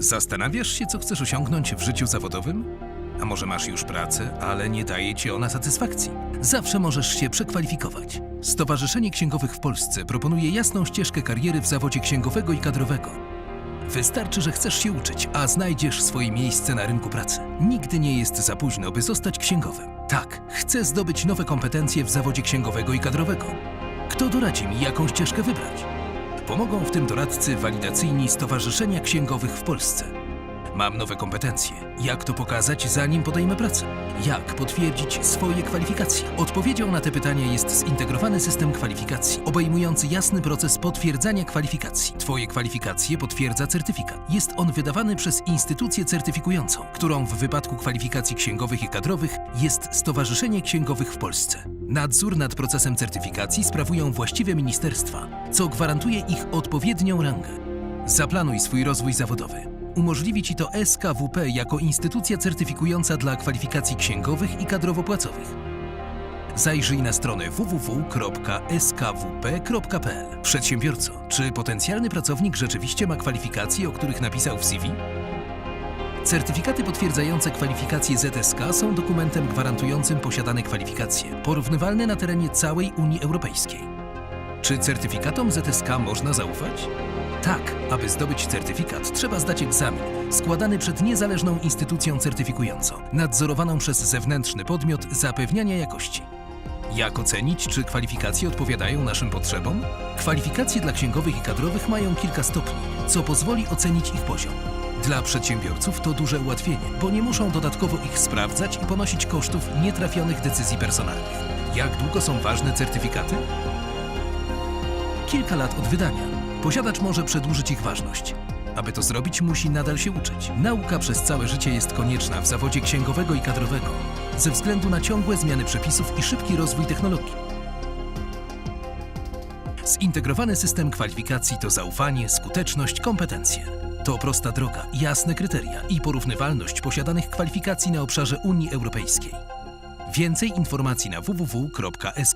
Zastanawiasz się, co chcesz osiągnąć w życiu zawodowym? A może masz już pracę, ale nie daje ci ona satysfakcji? Zawsze możesz się przekwalifikować. Stowarzyszenie Księgowych w Polsce proponuje jasną ścieżkę kariery w zawodzie księgowego i kadrowego. Wystarczy, że chcesz się uczyć, a znajdziesz swoje miejsce na rynku pracy. Nigdy nie jest za późno, by zostać księgowym. Tak, chcę zdobyć nowe kompetencje w zawodzie księgowego i kadrowego. Kto doradzi mi, jaką ścieżkę wybrać? Pomogą w tym doradcy walidacyjni Stowarzyszenia Księgowych w Polsce. Mam nowe kompetencje. Jak to pokazać, zanim podejmę pracę? Jak potwierdzić swoje kwalifikacje? Odpowiedzią na te pytania jest zintegrowany system kwalifikacji, obejmujący jasny proces potwierdzania kwalifikacji. Twoje kwalifikacje potwierdza certyfikat. Jest on wydawany przez instytucję certyfikującą, którą w wypadku kwalifikacji księgowych i kadrowych jest Stowarzyszenie Księgowych w Polsce. Nadzór nad procesem certyfikacji sprawują właściwe ministerstwa, co gwarantuje ich odpowiednią rangę. Zaplanuj swój rozwój zawodowy. Umożliwi Ci to SKWP jako instytucja certyfikująca dla kwalifikacji księgowych i kadrowo-płacowych. Zajrzyj na stronę www.skwp.pl. Przedsiębiorco, czy potencjalny pracownik rzeczywiście ma kwalifikacje, o których napisał w CV? Certyfikaty potwierdzające kwalifikacje ZSK są dokumentem gwarantującym posiadane kwalifikacje, porównywalne na terenie całej Unii Europejskiej. Czy certyfikatom ZSK można zaufać? Tak, aby zdobyć certyfikat, trzeba zdać egzamin, składany przed niezależną instytucją certyfikującą, nadzorowaną przez zewnętrzny podmiot zapewniania jakości. Jak ocenić, czy kwalifikacje odpowiadają naszym potrzebom? Kwalifikacje dla księgowych i kadrowych mają kilka stopni, co pozwoli ocenić ich poziom. Dla przedsiębiorców to duże ułatwienie, bo nie muszą dodatkowo ich sprawdzać i ponosić kosztów nietrafionych decyzji personalnych. Jak długo są ważne certyfikaty? Kilka lat od wydania. Posiadacz może przedłużyć ich ważność. Aby to zrobić, musi nadal się uczyć. Nauka przez całe życie jest konieczna w zawodzie księgowego i kadrowego, ze względu na ciągłe zmiany przepisów i szybki rozwój technologii. Zintegrowany system kwalifikacji to zaufanie, skuteczność, kompetencje. To prosta droga, jasne kryteria i porównywalność posiadanych kwalifikacji na obszarze Unii Europejskiej. Więcej informacji na www.skwp.pl